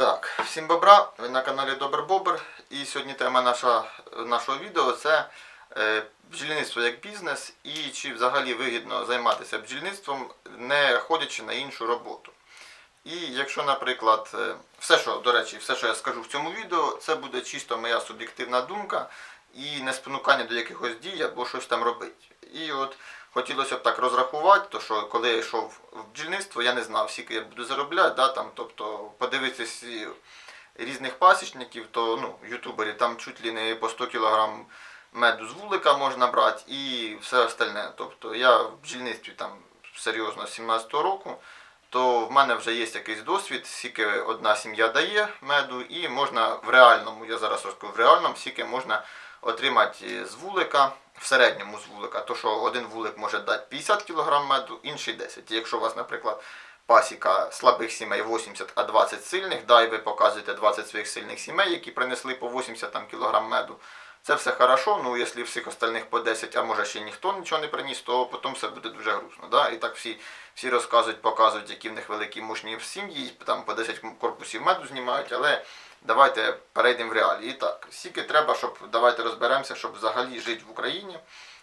Так, всім бобра, ви на каналі Добр Бобр. І сьогодні тема наша, нашого відео це е, бджільництво як бізнес і чи взагалі вигідно займатися бджільництвом, не ходячи на іншу роботу. І якщо, наприклад, е, все, що, до речі, все, що я скажу в цьому відео, це буде чисто моя суб'єктивна думка і не спонукання до якихось дій або щось там робити. І от хотілося б так розрахувати, то що коли я йшов в бджільництво, я не знав, скільки я буду заробляти, да, там, тобто подивитися різних пасічників, то ну, ютуберів там чуть ли не по 100 кг меду з вулика можна брати і все остальне. Тобто я в бджільництві там серйозно з 17-го року, то в мене вже є якийсь досвід, скільки одна сім'я дає меду, і можна в реальному, я зараз розкажу, в реальному скільки можна отримати з вулика, в середньому з вулика, то що один вулик може дати 50 кг меду, інший 10. І якщо у вас, наприклад, пасіка слабих сімей 80, а 20 сильних, да, і ви показуєте 20 своїх сильних сімей, які принесли по 80 там, кг меду, це все хорошо, ну якщо всіх остальних по 10, а може ще ніхто нічого не приніс, то потім все буде дуже грустно. Да? І так всі, всі розказують, показують, які в них великі мощні сім'ї, там по 10 корпусів меду знімають, але давайте перейдемо в реалії. І так, скільки треба, щоб давайте розберемося, щоб взагалі жити в Україні,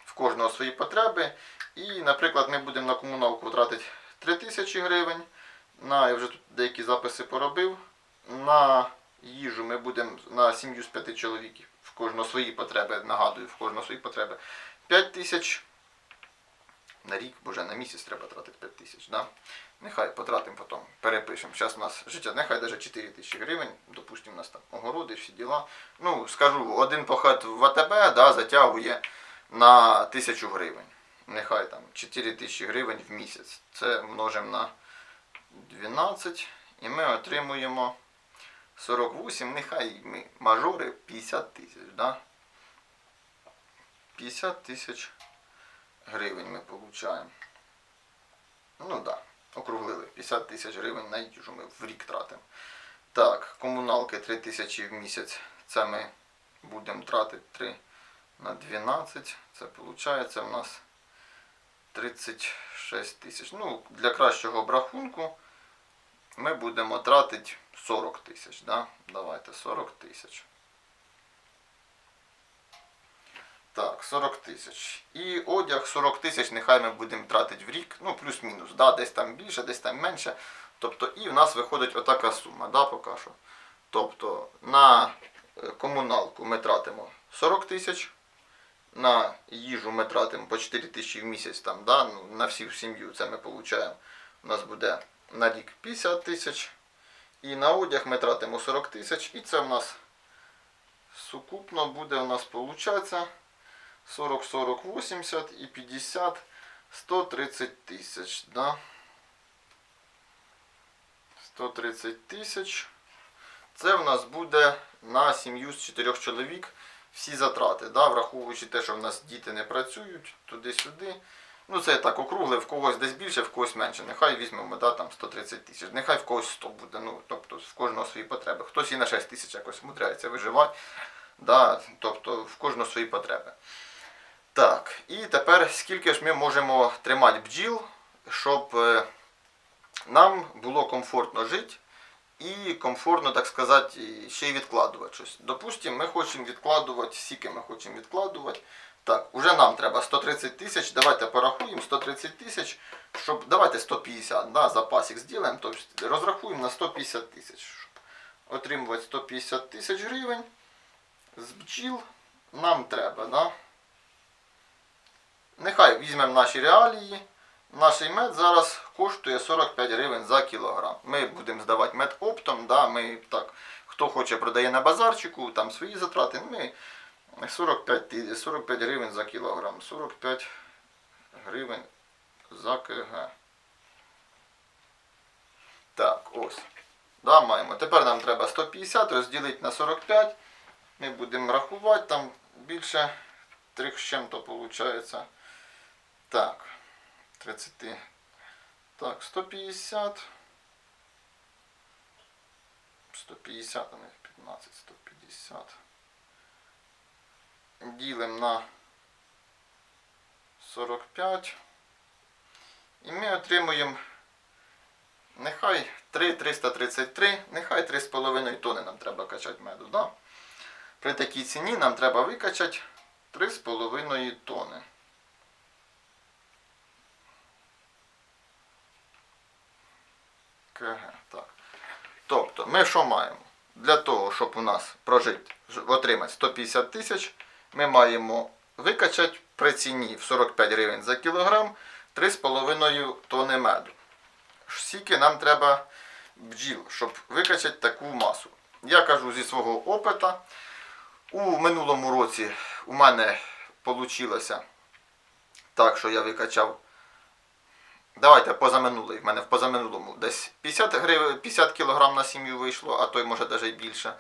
в кожного свої потреби. І, наприклад, ми будемо на комуналку тратити 3 тисячі гривень. На, я вже тут деякі записи поробив. На їжу ми будемо на сім'ю з 5 чоловіків. В кожного свої потреби, нагадую, в кожного свої потреби. 5 тисяч на рік, боже, на місяць треба тратити 5 тисяч. Да? Нехай потратимо потім, перепишемо. Зараз у нас життя, нехай навіть 4 тисячі гривень, допустимо, у нас там огороди, всі діла. Ну, скажу, один поход в АТБ да, затягує на тисячу гривень. Нехай там 4 тисячі гривень в місяць. Це множимо на 12 і ми отримуємо 48, нехай ми мажори 50 тисяч. Да? 50 тисяч гривень ми получаємо. Ну так, да, округлили. 50 тисяч гривень на їжу ми в рік тратимо. Так, комуналки 3 тисячі в місяць. Це ми будемо тратити 3 на 12. Це виходить у нас 36 тисяч. Ну, для кращого обрахунку ми будемо тратити 40 тисяч. Да? Давайте 40 тисяч. Так, 40 тисяч. І одяг 40 тисяч, нехай ми будемо тратити в рік, ну плюс-мінус, да, десь там більше, десь там менше. Тобто і в нас виходить отака сума, да, поки. Тобто на е, комуналку ми тратимо 40 тисяч, на їжу ми тратимо по 4 тисячі в місяць, там, да, ну, на всю сім'ю це ми получаємо. У нас буде на рік 50 тисяч. І на одяг ми тратимо 40 тисяч. І це в нас сукупно буде у нас получатися 40, 40, 80 і 50, 130 тисяч. Да? 130 тисяч. Це в нас буде на сім'ю з 4 чоловік всі затрати, да? враховуючи те, що в нас діти не працюють туди-сюди. Ну, це я так округлив, в когось десь більше, в когось менше. Нехай візьмемо да, там 130 тисяч, нехай в когось 100 буде. Ну, тобто в кожного свої потреби. Хтось і на 6 тисяч якось мудряється виживати. Да, тобто в кожного свої потреби. Так, і тепер скільки ж ми можемо тримати бджіл, щоб е, нам було комфортно жити і комфортно, так сказати, ще й відкладувати щось. Допустимо, ми хочемо відкладувати, скільки ми хочемо відкладувати. Так, уже нам треба 130 тисяч, давайте порахуємо 130 тисяч, щоб давайте 150, да, запасик зробимо, тобто розрахуємо на 150 тисяч, щоб отримувати 150 тисяч гривень з бджіл нам треба, да? Нехай візьмемо наші реалії. Наш мед зараз коштує 45 гривень за кілограм. Ми будемо здавати мед оптом. Да? Ми, так, хто хоче продає на базарчику, там свої затрати. Ми 45, 45 гривень за кілограм. 45 гривень за КГ. Так, ось. Да, маємо. Тепер нам треба 150 розділити на 45. Ми будемо рахувати, там більше 3 з чим-то виходить. Так, 30. Так, 150. 150, а не 15, 150. Ділимо на 45. І ми отримуємо Нехай 3,333, нехай 3,5 тони нам треба качати меду. Да? При такій ціні нам треба викачати 3,5 тони. КГ, так. Тобто, ми що маємо? Для того, щоб у нас прожити, отримати 150 тисяч, ми маємо викачати при ціні в 45 гривень за кілограм 3,5 тони меду. Скільки нам треба бджіл, щоб викачати таку масу. Я кажу зі свого опита. У минулому році у мене вийшло так, що я викачав. Давайте позаминулий. В мене в позаминулому десь 50 гривень, 50 кг на сім'ю вийшло, а то й може навіть більше.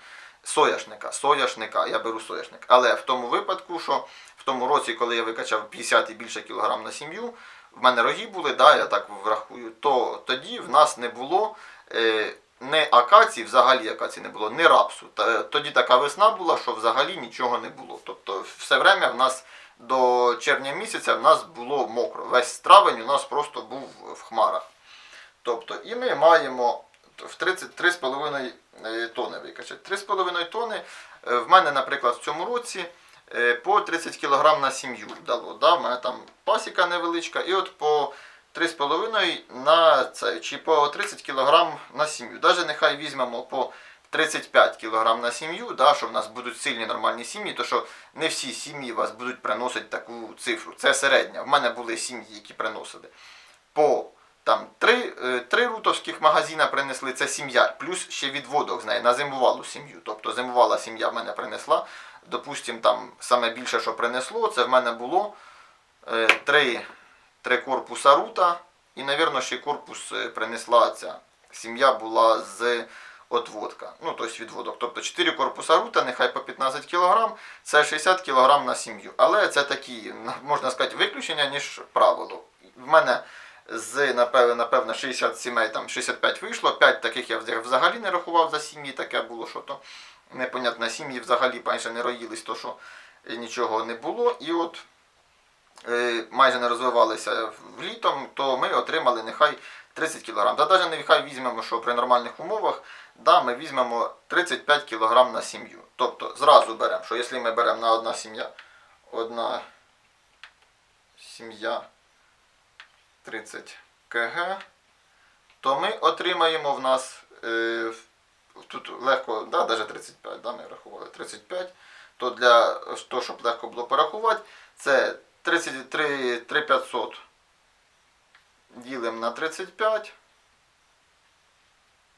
Сояшника, сояшника, я беру сояшник. Але в тому випадку, що в тому році, коли я викачав 50 і більше кілограм на сім'ю, в мене роги були, да, я так врахую, то тоді в нас не було е, не акації, взагалі акації не було, не рапсу. Тоді така весна була, що взагалі нічого не було. Тобто все время в нас до червня місяця в нас було мокро. Весь травень у нас просто був в хмарах. Тобто, і ми маємо в 33,5 е, тони викачати. 3,5 тони е, в мене, наприклад, в цьому році е, по 30 кг на сім'ю дало. Да? В мене там пасіка невеличка, і от по 3,5 на це, чи по 30 кг на сім'ю. Даже нехай візьмемо по 35 кг на сім'ю, да, що в нас будуть сильні нормальні сім'ї, то що не всі сім'ї вас будуть приносити таку цифру. Це середня. В мене були сім'ї, які приносили по там три, е, три рутовських магазина принесли, це сім'я, плюс ще відводок з неї на зимувалу сім'ю. Тобто зимувала сім'я в мене принесла. Допустим, там саме більше, що принесло, це в мене було е, три, три корпуса рута. І, мабуть, ще корпус е, принесла ця сім'я була з отводка. Ну, тобто відводок. Тобто 4 корпуса рута, нехай по 15 кг, це 60 кг на сім'ю. Але це такі, можна сказати, виключення, ніж правило. В мене з напевно, напевно 60 сімей, там 65 вийшло, 5 таких я взагалі не рахував за сім'ї, таке було, що то непонятно, сім'ї взагалі майже не роїлись, то що нічого не було. І от е, майже не розвивалися в літом, то ми отримали нехай 30 кг. Та навіть нехай візьмемо, що при нормальних умовах, да, ми візьмемо 35 кг на сім'ю. Тобто зразу беремо, що якщо ми беремо на одна сім'я, одна сім'я 30 кг, то ми отримаємо в нас е, тут легко, да, навіть 35, да, ми рахували 35, то для того, щоб легко було порахувати, це 33 3500 ділимо на 35,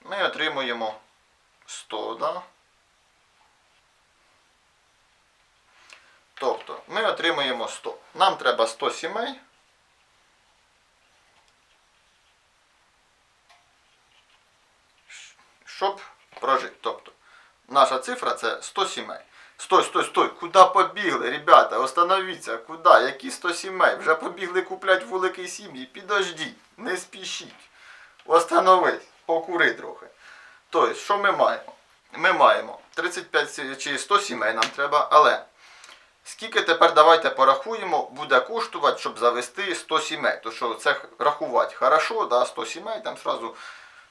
ми отримуємо 100, да? Тобто ми отримуємо 100. Нам треба 100 сімей. щоб прожити. Тобто, наша цифра це 100 сімей. Стой, стой, стой, куди побігли, ребята, остановіться, куди, які 100 сімей? Вже побігли куплять великі сім'ї, підождіть, не спішіть. Остановись, покури трохи. Тобто, що ми маємо? Ми маємо 35 чи 100 сімей нам треба, але скільки тепер давайте порахуємо, буде коштувати, щоб завести 100 сімей. То що це рахувати хорошо, да, 100 сімей, там сразу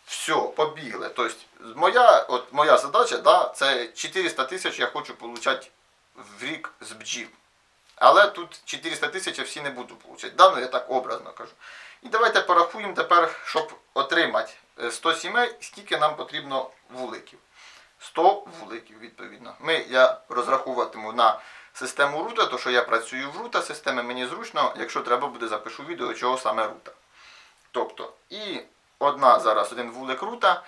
все, побігли. Тобто, моя, от, моя задача, да, це 400 тисяч я хочу отримати в рік з бджіл. Але тут 400 тисяч я всі не буду отримати. Да, ну я так образно кажу. І давайте порахуємо тепер, щоб отримати е, 100 сімей, скільки нам потрібно вуликів. 100 вуликів, відповідно. Ми, я розраховуватиму на систему рута, то що я працюю в рута системи, мені зручно, якщо треба буде, запишу відео, чого саме рута. Тобто, і одна зараз один вулик рута,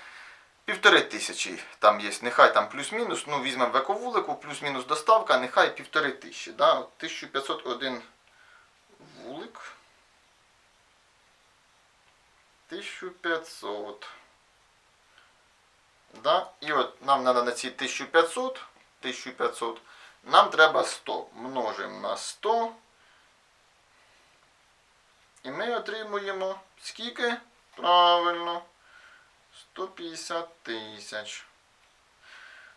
півтори тисячі там є, нехай там плюс-мінус, ну візьмемо вековулику, плюс-мінус доставка, нехай півтори тисячі. Да? 1501 вулик. 1500. Да? І от нам треба на ці 1500, 1500, нам треба 100. Множимо на 100. І ми отримуємо скільки? Правильно. 150 тисяч.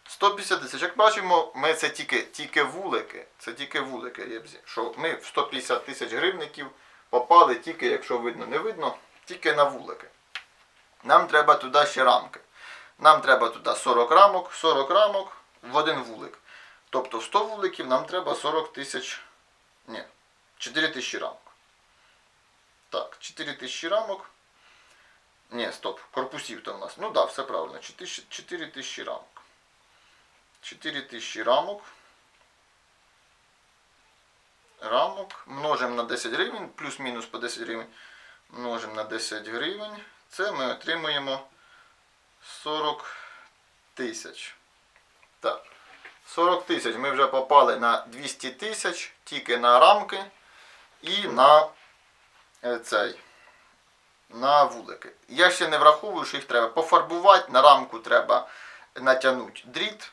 150 тисяч. Як бачимо, ми це тільки, тільки вулики. Це тільки вулики рєбзі. Що ми в 150 тисяч гривників попали тільки, якщо видно, не видно, тільки на вулики. нам треба туди ще рамки. Нам треба туди 40 рамок, 40 рамок в один вулик. Тобто в 100 вуликів нам треба 40 тисяч. Ні, 4 тисячі рамок. Так, 4 тисячі рамок. Ні, стоп, корпусів то в нас. Ну так, да, все правильно. 4 тисячі рамок. 4 тисячі рамок. Рамок. Множимо на 10 гривень, плюс-мінус по 10 гривень. Множимо на 10 гривень. Це ми отримуємо 40 тисяч. Так. 40 тисяч. Ми вже попали на 200 тисяч тільки на рамки і на е, цей. На вулики. Я ще не враховую, що їх треба пофарбувати, на рамку треба натягнути дріт.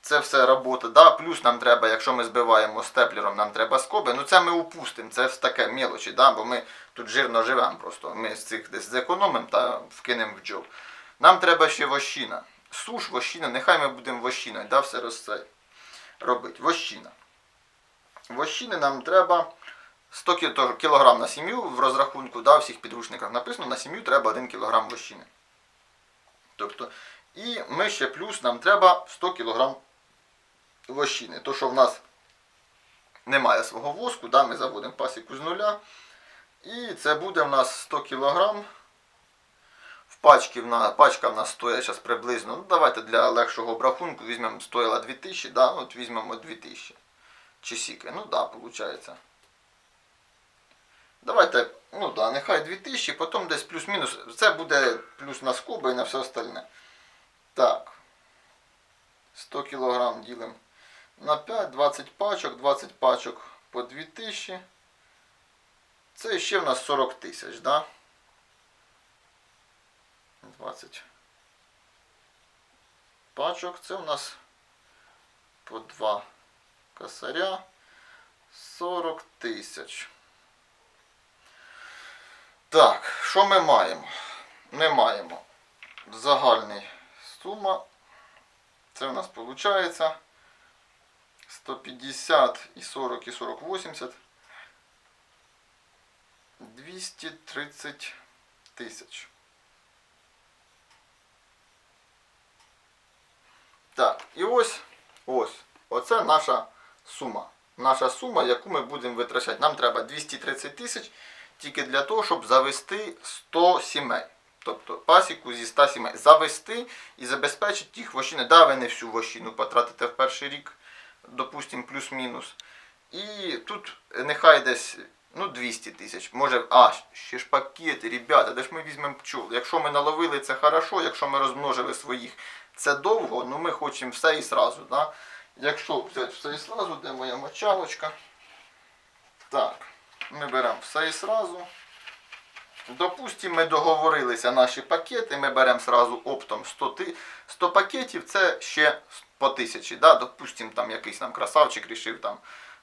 Це все робота. Да? Плюс нам треба, якщо ми збиваємо степлером, нам треба скоби. Ну це ми упустимо, це таке мелочі, да? бо ми тут жирно живемо просто. Ми з цих десь зекономимо та вкинемо в джоб. Нам треба ще вощина. Суш, вощина, нехай ми будемо вощиною, да? все розце робити. Вощина. Вощини нам треба 100 кі- то кілограм на сім'ю в розрахунку, да, в всіх підручниках написано, на сім'ю треба 1 кілограм вощини. Тобто, і ми ще плюс нам треба 100 кілограм вощини. То, що в нас немає свого воску, да, ми заводимо пасіку з нуля. І це буде в нас 100 кілограм. В пачці в нас, пачка в нас стоїть зараз приблизно, ну давайте для легшого обрахунку візьмемо, стоїла 2000, да, от візьмемо 2000. Чи сіки, ну да, виходить. Давайте, ну да, нехай 2000, потім десь плюс-мінус. Це буде плюс на скоби і на все остальне. Так. 100 кг ділимо на 5, 20 пачок, 20 пачок по 2000. Це ще в нас 40 тисяч, да? 20 пачок. Це у нас по 2 косаря. 40 тисяч. Так, що ми маємо? Ми маємо загальний сума. Це у нас виходить 150 і 40 і 40 80. 230 тисяч. Так, і ось, ось, оце наша сума. Наша сума, яку ми будемо витрачати. Нам треба 230 тисяч тільки для того, щоб завести 100 сімей. Тобто пасіку зі 100 сімей. Завести і забезпечити їх вощини. Да, ви не всю вощину потратите в перший рік, допустимо, плюс-мінус. І тут нехай десь ну, 200 тисяч. Може, а, ще ж пакети, ребята, де ж ми візьмемо пчол. Якщо ми наловили, це хорошо, якщо ми розмножили своїх, це довго, ну ми хочемо все і сразу. Да? Якщо взяти все і сразу, де моя мочалочка? Так, ми беремо все і сразу. Допустимо, ми договорилися наші пакети, ми беремо сразу оптом 100, 100 пакетів, це ще по тисячі. Да? Допустимо, там якийсь нам красавчик рішив там,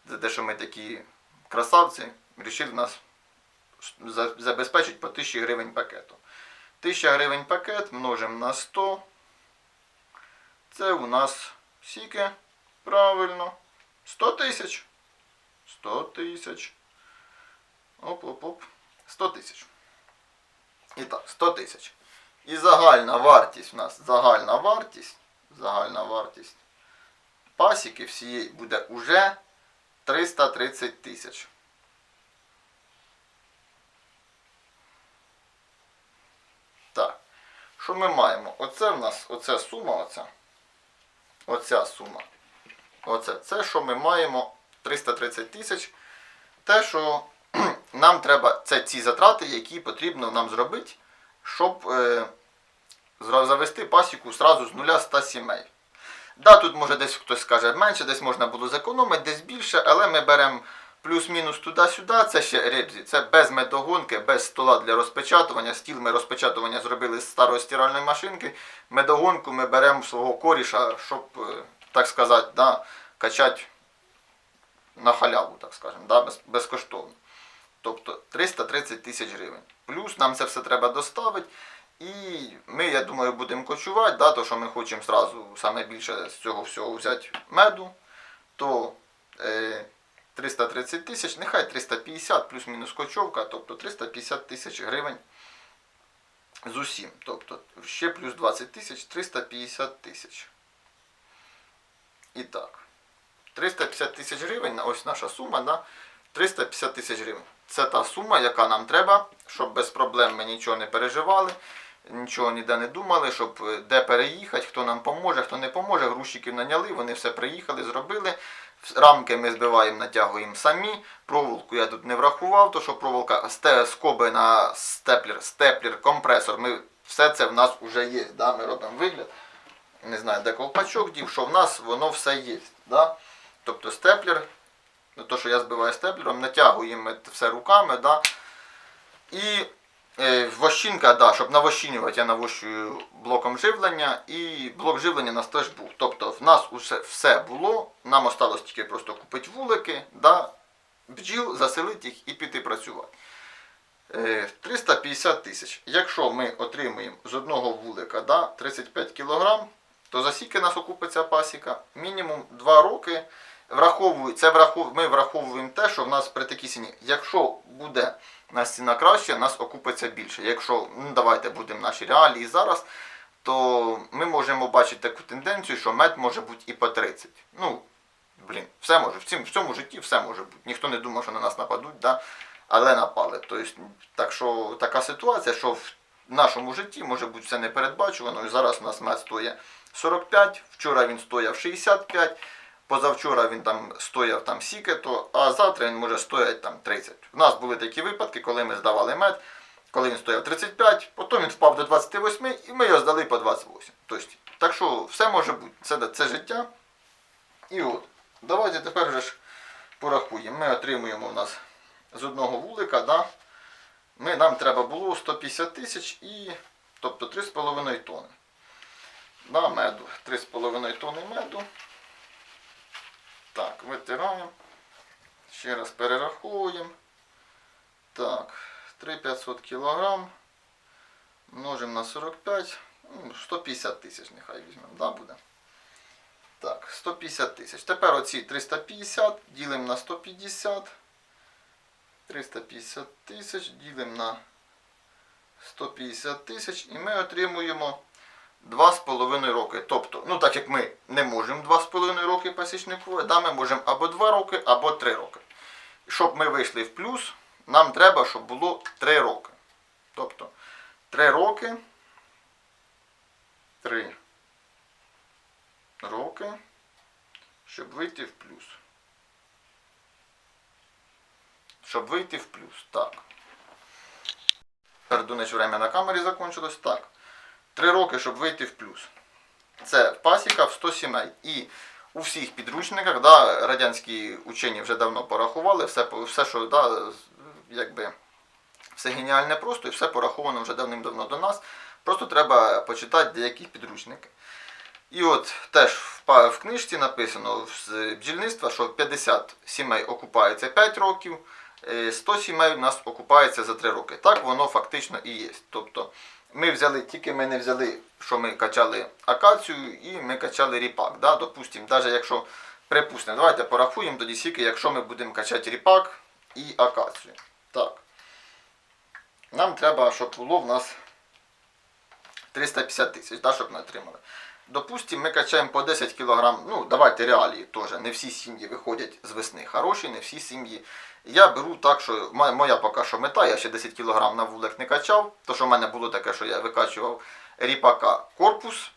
за те, що ми такі красавці, рішив нас забезпечити по 1000 гривень пакету. 1000 гривень пакет множимо на 100. Це у нас скільки? Правильно. 100 тисяч. 100 тисяч. Оп-оп-оп. 100 тисяч. І так, 100 тисяч. І загальна вартість у нас, загальна вартість, загальна вартість пасіки всієї буде уже 330 тисяч. Так. Що ми маємо? Оце в нас, оця сума, оця. Оця сума. Оце. Це, що ми маємо 330 тисяч. Те, що нам треба, це ці затрати, які потрібно нам зробити, щоб е, завести пасіку зразу з нуля 100 сімей. Да, тут може десь хтось скаже менше, десь можна було зекономити, десь більше, але ми беремо плюс-мінус туди-сюди, це ще рибзі. Це без медогонки, без стола для розпечатування. Стіл ми розпечатування зробили з старої стиральної машинки. Медогонку ми беремо свого коріша, щоб, е, так сказати, да, качати на халяву, так скажемо, да, без, безкоштовно. Тобто 330 тисяч гривень. Плюс нам це все треба доставити. І ми, я думаю, будемо кочувати, да, то що ми хочемо зразу саме більше з цього всього взяти меду, то е, 330 тисяч, нехай 350 плюс-мінус кочовка, тобто 350 тисяч гривень з усім. Тобто ще плюс 20 тисяч 350 тисяч. І так. 350 тисяч гривень, ось наша сума, да? 350 тисяч гривень. Це та сума, яка нам треба, щоб без проблем ми нічого не переживали, нічого ніде не думали, щоб е, де переїхати, хто нам поможе, хто не поможе. Грузчиків наняли, вони все приїхали, зробили. Рамки ми збиваємо, натягуємо самі. Проволоку я тут не врахував, то що проволока скоби на степлер, степлер, компресор. Ми, все це в нас вже є. Да? Ми робимо вигляд. Не знаю, де колпачок дів, що в нас воно все є. Да? Тобто степлер, то, що я збиваю степлером, натягуємо все руками. Да? І е, вощинка, да, щоб навощинювати, я навощую блоком живлення, і блок живлення у нас теж був. Тобто в нас усе, все було, нам осталось тільки просто купити вулики, да, бджіл, заселити їх і піти працювати. Е, 350 тисяч. Якщо ми отримуємо з одного вулика да, 35 кг, то за скільки нас окупиться пасіка? Мінімум 2 роки. Враховую, це врахов, ми враховуємо те, що в нас при такій ціні. Якщо буде нас ціна краще, нас окупиться більше. Якщо, ну давайте будемо наші реалії зараз, то ми можемо бачити таку тенденцію, що мед може бути і по 30. Ну, блін, все може. В цьому, в цьому житті все може бути. Ніхто не думав, що на нас нападуть, да? але напали. Тобто, так що така ситуація, що в нашому житті може бути все непередбачувано. І зараз у нас мед стоїть 45, вчора він стояв 65. Позавчора він там стояв там сікето, а завтра він може стояти там 30. У нас були такі випадки, коли ми здавали мед, коли він стояв 35, потім він впав до 28 і ми його здали по 28. Тобто, так що все може бути. Це, це життя. І от, давайте тепер вже ж порахуємо. Ми отримуємо у нас з одного вулика, да, ми, нам треба було 150 тисяч і тобто 3,5 тони. Да, меду. 3,5 тони меду. Так, витираємо. Ще раз перераховуємо. Так, 3500 кг. Множимо на 45. ну, 150 тисяч нехай візьмемо, да, буде. Так, 150 тисяч. Тепер оці 350 ділимо на 150. 350 тисяч ділимо на 150 тисяч і ми отримуємо 2,5 роки. Тобто, ну так як ми не можемо 2,5 роки пасічнику, да, ми можемо або 2 роки, або 3 роки. Щоб ми вийшли в плюс, нам треба, щоб було 3 роки. Тобто 3 роки. 3 роки, щоб вийти в плюс. Щоб вийти в плюс. Так. Передунич время на камері закончилось. Так. Три роки, щоб вийти в плюс. Це пасіка в 100 сімей. І у всіх підручниках, да, радянські учені вже давно порахували, все, все що да, якби, все геніальне просто і все пораховано вже давним-давно до нас. Просто треба почитати деякі підручники. І от теж в, книжці написано з бджільництва, що 50 сімей окупається 5 років, е, 100 сімей у нас окупається за 3 роки. Так воно фактично і є. Тобто ми взяли, тільки ми не взяли, що ми качали акацію і ми качали ріпак. Да? Допустимо, навіть якщо припустимо, давайте порахуємо тоді скільки, якщо ми будемо качати ріпак і акацію. Так. Нам треба, щоб було в нас 350 тисяч, да, щоб ми отримали. Допустимо, ми качаємо по 10 кг, ну давайте реалії теж. Не всі сім'ї виходять з весни хороші, не всі сім'ї. Я беру так, що моя поки що мета, я ще 10 кг на вулик не качав, то що в мене було таке, що я викачував ріпака корпус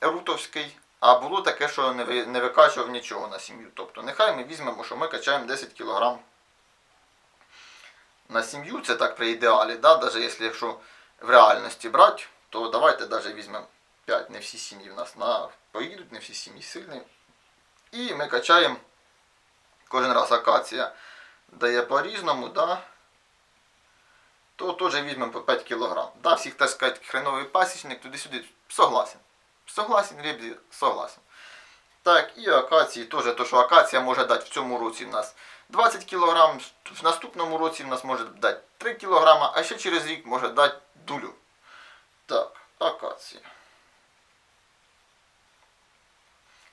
рутовський, а було таке, що не, викачував нічого на сім'ю. Тобто нехай ми візьмемо, що ми качаємо 10 кг на сім'ю, це так при ідеалі, да? навіть якщо, якщо в реальності брати, то давайте навіть візьмемо 5, не всі сім'ї в нас на поїдуть, не всі сім'ї сильні. І ми качаємо кожен раз акація дає по-різному, да? то теж візьмемо по 5 кг. Да, всіх так сказати, хреновий пасічник, туди-сюди, согласен. Согласен, рибзі, согласен. Так, і акації теж, то що акація може дати в цьому році в нас 20 кг, в наступному році в нас може дати 3 кг, а ще через рік може дати дулю. Так, акація.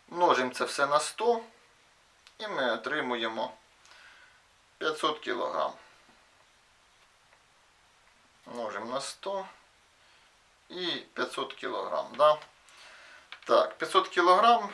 Множимо це все на 100 і ми отримуємо 500 кг. Множимо на 100 і 500 кг. Да? Так, 500 кг.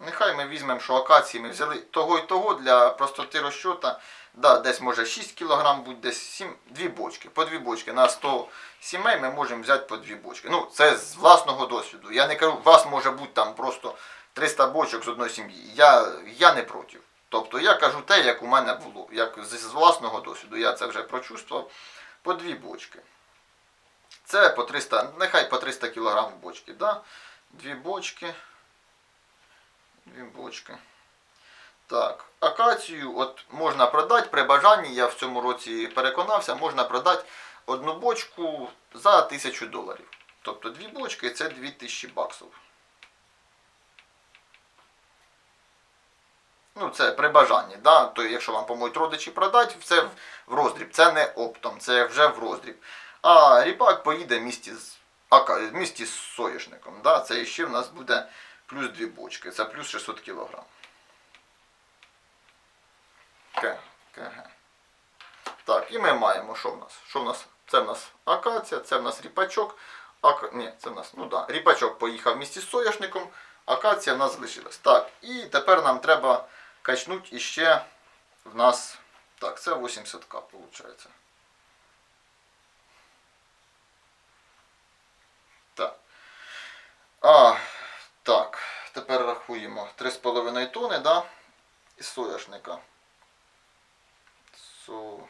Нехай ми візьмемо, що акації ми взяли того і того для простоти розчота. Да, десь може 6 кг, будь десь 7, 2 бочки. По 2 бочки. На 100 сімей ми можемо взяти по 2 бочки. Ну, це з власного досвіду. Я не кажу, у вас може бути там просто 300 бочок з одної сім'ї. Я, я не проти. Тобто я кажу те, як у мене було. Як з, власного досвіду. Я це вже прочувствував. По 2 бочки. Це по 300, нехай по 300 кг бочки. Да? Дві бочки. Дві бочки. Так, акацію от можна продати при бажанні, я в цьому році переконався, можна продати одну бочку за 1000 доларів. Тобто дві бочки це 2000 баксів. Ну, це при бажанні, да? то якщо вам поможуть родичі продати, це в- роздріб. Це не оптом, це вже в роздріб. А ріпак поїде в місті з, ака, в місті з соняшником. Да? Це ще в нас буде плюс дві бочки, це плюс 600 кг. К, КГ. Так, і ми маємо, що в нас? Що в нас? Це в нас акація, це в нас ріпачок. Ака... Ні, це в нас, ну да, ріпачок поїхав в місті з соняшником, акація в нас залишилась. Так, і тепер нам треба качнути іще в нас. Так, це 80к, виходить. Так. А, так, тепер рахуємо 3,5 тони, да? Із соняшника. Со...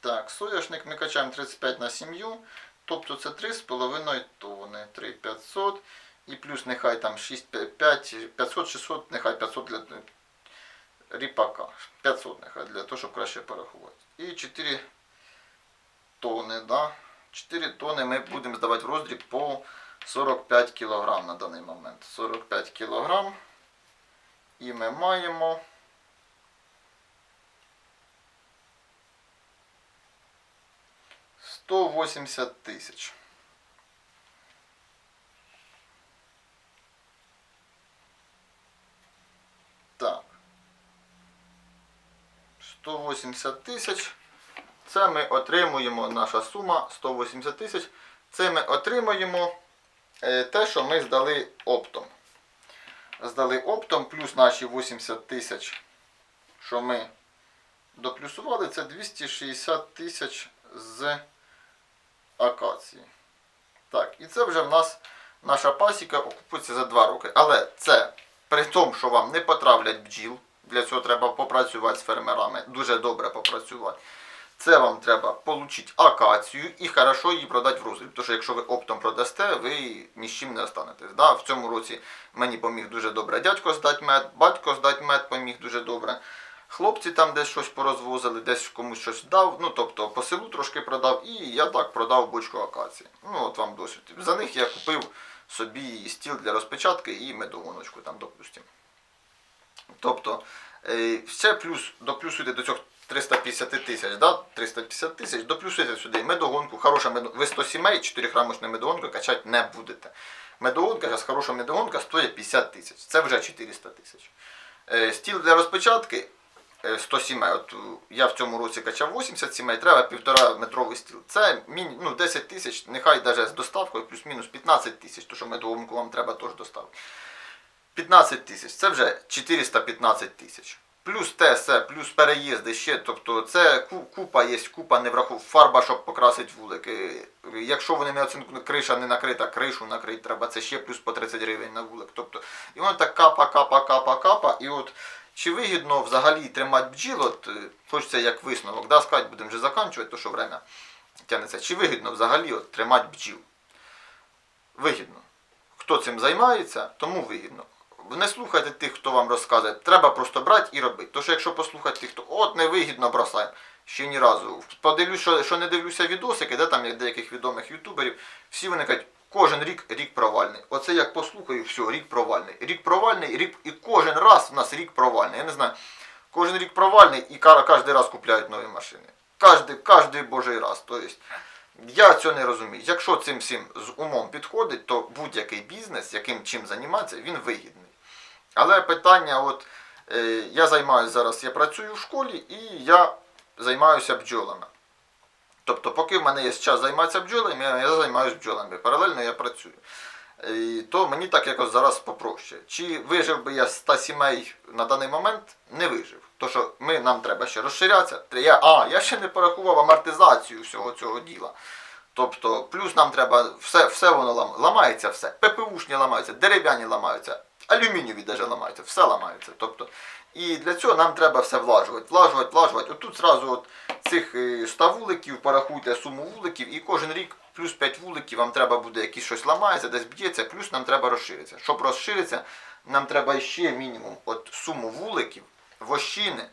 Так, соняшник ми качаємо 35 на сім'ю, тобто це 3,5 тони, 3,500 і плюс нехай там 6, 5, 500, 600, нехай 500 для ріпака. 500 нехай для того, щоб краще порахувати. І 4 тони, да? 4 тони ми будемо здавати в роздріб по 45 кг на даний момент. 45 кг. І ми маємо. Сто восемьдесят тисяч. Так. 180 тисяч. Це ми отримуємо, наша сума 180 тисяч. Це ми отримуємо е, те, що ми здали оптом. Здали оптом, плюс наші 80 тисяч, що ми доплюсували, це 260 тисяч з акації. Так, і це вже в нас наша пасіка окупується за 2 роки. Але це при тому, що вам не потравлять бджіл. Для цього треба попрацювати з фермерами, дуже добре попрацювати. Це вам треба отримати акацію і хорошо її продати в роздріб. Тому що якщо ви оптом продасте, ви ні з чим не останетесь. Да? В цьому році мені поміг дуже добре дядько здати мед, батько здати мед поміг дуже добре. Хлопці там десь щось порозвозили, десь комусь щось дав. Ну тобто по селу трошки продав, і я так продав бочку акації. Ну от вам досвід. За них я купив собі стіл для розпечатки і медогоночку там, допустимо. Тобто, е, ще плюс, доплюсуйте до цього 350 тисяч, да? 350 тисяч, доплюсуйте сюди медогонку, хороша медогонка. Ви 100 сімей, 4 грамочну медогонку качати не будете. Медогонка, зараз хороша медогонка стоїть 50 тисяч. Це вже 400 тисяч. Е, Стіл для розпечатки е, 100 сімей. От е, я в цьому році качав 80 сімей, треба півтора метровий стіл. Це ну, 10 тисяч, нехай навіть з доставкою, плюс-мінус 15 тисяч, тому що медогонку вам треба теж доставити. 15 тисяч, це вже 415 тисяч. Плюс те, все, плюс переїзди ще, тобто це купа є, купа не враху, фарба, щоб покрасити вулики. Якщо вони не оцінку, криша не накрита, кришу накрити треба, це ще плюс по 30 гривень на вулик. Тобто, і воно так капа, капа, капа, капа. І от чи вигідно взагалі тримати бджіл, от е, хочеться як висновок, да, сказати, будемо вже закінчувати, то що время тягнеться. Чи вигідно взагалі от, тримати бджіл? Вигідно. Хто цим займається, тому вигідно. Не слухайте тих, хто вам розказує. Треба просто брати і робити. Що якщо послухати тих, хто от невигідно бросаємо, ще ні разу. Подивлюсь, що, що не дивлюся відосики, де там як деяких відомих ютуберів, всі вони кажуть, кожен рік рік провальний. Оце як послухаю, все, рік провальний. Рік провальний, рік, і кожен раз в нас рік провальний. Я не знаю. Кожен рік провальний і кожен раз купляють нові машини. Кожний, кожний божий раз. Тобто, я цього не розумію. Якщо цим всім з умом підходить, то будь-який бізнес, яким чим займатися, він вигідний. Але питання, от е, я займаюся зараз, я працюю в школі і я займаюся бджолами. Тобто, поки в мене є час займатися бджолами, я, я займаюся бджолами. Паралельно я працюю. І то мені так якось зараз попроще. Чи вижив би я з 100 сімей на даний момент? Не вижив. То що ми, нам треба ще розширятися. Я, а, я ще не порахував амортизацію всього цього діла. Тобто, плюс нам треба, все, все воно лам- ламається, все. ППУшні ламаються, дерев'яні ламаються, алюмінієві даже ламаються, все ламається. Тобто, і для цього нам треба все влажувати, влажувати, влажувати. Отут зразу от цих е, 100 вуликів, порахуйте суму вуликів, і кожен рік плюс 5 вуликів вам треба буде якісь щось ламається, десь б'ється, плюс нам треба розширитися. Щоб розширитися, нам треба ще мінімум от суму вуликів, вощини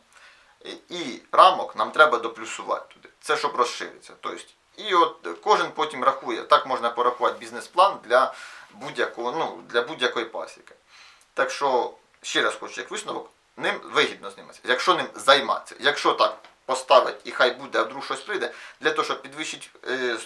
і рамок нам треба доплюсувати туди. Це щоб розширитися. Тобто, і от кожен потім рахує. Так можна порахувати бізнес-план для будь-якого, ну, для будь-якої пасіки. Так що, ще раз хочу, як висновок, ним вигідно зніматися. Якщо ним займатися, якщо так поставить і хай буде, а вдруг щось прийде, для того, щоб підвищити е,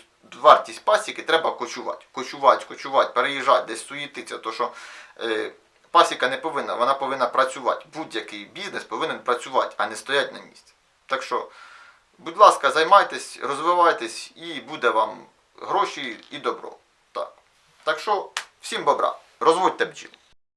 вартість пасіки, треба кочувати. Кочувати, кочувати, переїжджати, десь суїтися. То що е, пасіка не повинна, вона повинна працювати. Будь-який бізнес повинен працювати, а не стояти на місці. Так що, будь ласка, займайтесь, розвивайтесь і буде вам гроші і добро. Так, так що, всім бобра, розводьте бджіл.